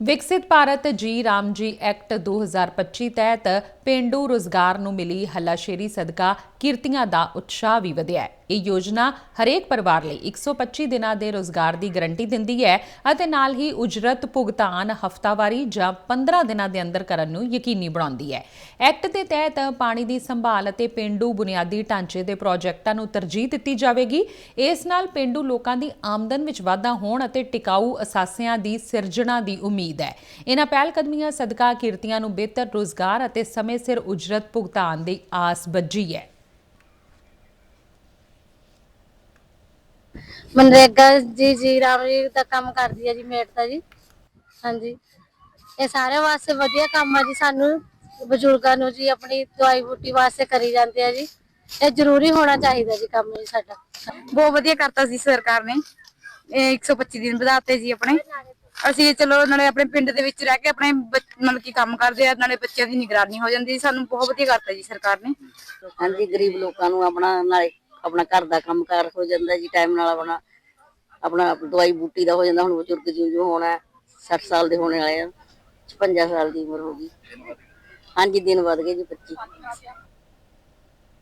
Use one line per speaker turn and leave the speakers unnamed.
ਵਿਕਸਿਤ ਭਾਰਤ ਜੀ ਰਾਮ ਜੀ ਐਕਟ 2025 ਤਹਿਤ ਪੇਂਡੂ ਰੋਜ਼ਗਾਰ ਨੂੰ ਮਿਲੀ ਹੱਲਾਸ਼ੇਰੀ ਸਦਕਾ ਕਿਰਤੀਆਂ ਦਾ ਉਤਸ਼ਾਹ ਵੀ ਵਧਿਆ ਹੈ। ਇਹ ਯੋਜਨਾ ਹਰੇਕ ਪਰਿਵਾਰ ਲਈ 125 ਦਿਨਾਂ ਦੇ ਰੋਜ਼ਗਾਰ ਦੀ ਗਾਰੰਟੀ ਦਿੰਦੀ ਹੈ ਅਤੇ ਨਾਲ ਹੀ ਉਜਰਤ, ਭੁਗਤਾਨ, ਹਫ਼ਤਾਵਾਰੀ ਜਾਂ 15 ਦਿਨਾਂ ਦੇ ਅੰਦਰ ਕਰਨ ਨੂੰ ਯਕੀਨੀ ਬਣਾਉਂਦੀ ਹੈ। ਐਕਟ ਦੇ ਤਹਿਤ ਪਾਣੀ ਦੀ ਸੰਭਾਲ ਅਤੇ ਪੇਂਡੂ ਬੁਨਿਆਦੀ ਢਾਂਚੇ ਦੇ ਪ੍ਰੋਜੈਕਟਾਂ ਨੂੰ ਤਰਜੀਹ ਦਿੱਤੀ ਜਾਵੇਗੀ। ਇਸ ਨਾਲ ਪੇਂਡੂ ਲੋਕਾਂ ਦੀ ਆਮਦਨ ਵਿੱਚ ਵਾਧਾ ਹੋਣ ਅਤੇ ਟਿਕਾਊ ਅਸਾਸਿਆਂ ਦੀ ਸਿਰਜਣਾ ਦੀ ਉਮੀਦ ਹੈ। ਇਹਨਾਂ ਪਹਿਲ ਕਦਮੀਆਂ ਸਦਕਾ ਕਿਰਤੀਆਂ ਨੂੰ ਬਿਹਤਰ ਰੋਜ਼ਗਾਰ ਅਤੇ ਸਮੇਂ ਸਿਰ ਉਜਰਤ ਭੁਗਤਾਨ ਦੀ ਆਸ ਬੱਝੀ ਹੈ।
ਮਨਰੇਗਾ ਜੀ ਜੀ ਰਾਮ ਜੀ ਦਾ ਕੰਮ ਕਰਦੀ ਹੈ ਜੀ ਮੇਟ ਦਾ ਜੀ। ਹਾਂਜੀ। ਇਹ ਸਾਰੇ ਵਾਸਤੇ ਵਧੀਆ ਕੰਮ ਆ ਜੀ ਸਾਨੂੰ ਬਜ਼ੁਰਗਾਂ ਨੂੰ ਜੀ ਆਪਣੀ ਦਵਾਈ ਬੂਟੀ ਵਾਸਤੇ ਕਰੀ ਜਾਂਦੇ ਆ ਜੀ। ਇਹ ਜ਼ਰੂਰੀ ਹੋਣਾ ਚਾਹੀਦਾ ਜੀ ਕੰਮ ਜੀ ਸਾਡਾ।
ਬਹੁਤ ਵਧੀਆ ਕਰਤਾ ਸੀ ਸਰਕਾਰ ਨੇ। ਇਹ 125 ਦਿਨ ਵਧਾਤੇ ਜੀ ਆਪਣੇ। ਅਸੀਂ ਚਲੋ ਨਾਲੇ ਆਪਣੇ ਪਿੰਡ ਦੇ ਵਿੱਚ ਰਹਿ ਕੇ ਆਪਣੇ ਬੱਚ- ਮਤਲਬ ਕਿ ਕੰਮ ਕਰਦੇ ਆ, ਨਾਲੇ ਬੱਚਿਆਂ ਦੀ ਨਿਗਰਾਨੀ ਹੋ ਜਾਂਦੀ, ਸਾਨੂੰ ਬਹੁਤ ਵਧੀਆ ਕਰਤਾ ਜੀ ਸਰਕਾਰ ਨੇ।
ਹਾਂਜੀ, ਗਰੀਬ ਲੋਕਾਂ ਨੂੰ ਆਪਣਾ ਨਾਲੇ ਆਪਣਾ ਘਰ ਦਾ ਕੰਮਕਾਰ ਹੋ ਜਾਂਦਾ ਜੀ ਟਾਈਮ ਨਾਲ ਆਪਣਾ ਆਪਣਾ ਦਵਾਈ ਬੂਟੀ ਦਾ ਹੋ ਜਾਂਦਾ, ਹੁਣ ਬਜ਼ੁਰਗ ਜਿਉਂ ਜਿਉਂ ਹੋਣਾ 60 ਸਾਲ ਦੇ ਹੋਣੇ ਵਾਲੇ ਆ 56 ਸਾਲ ਦੀ ਉਮਰ ਹੋ ਗਈ। ਹਾਂਜੀ, ਦਿਨ ਵੱਧ ਗਏ ਜੀ 25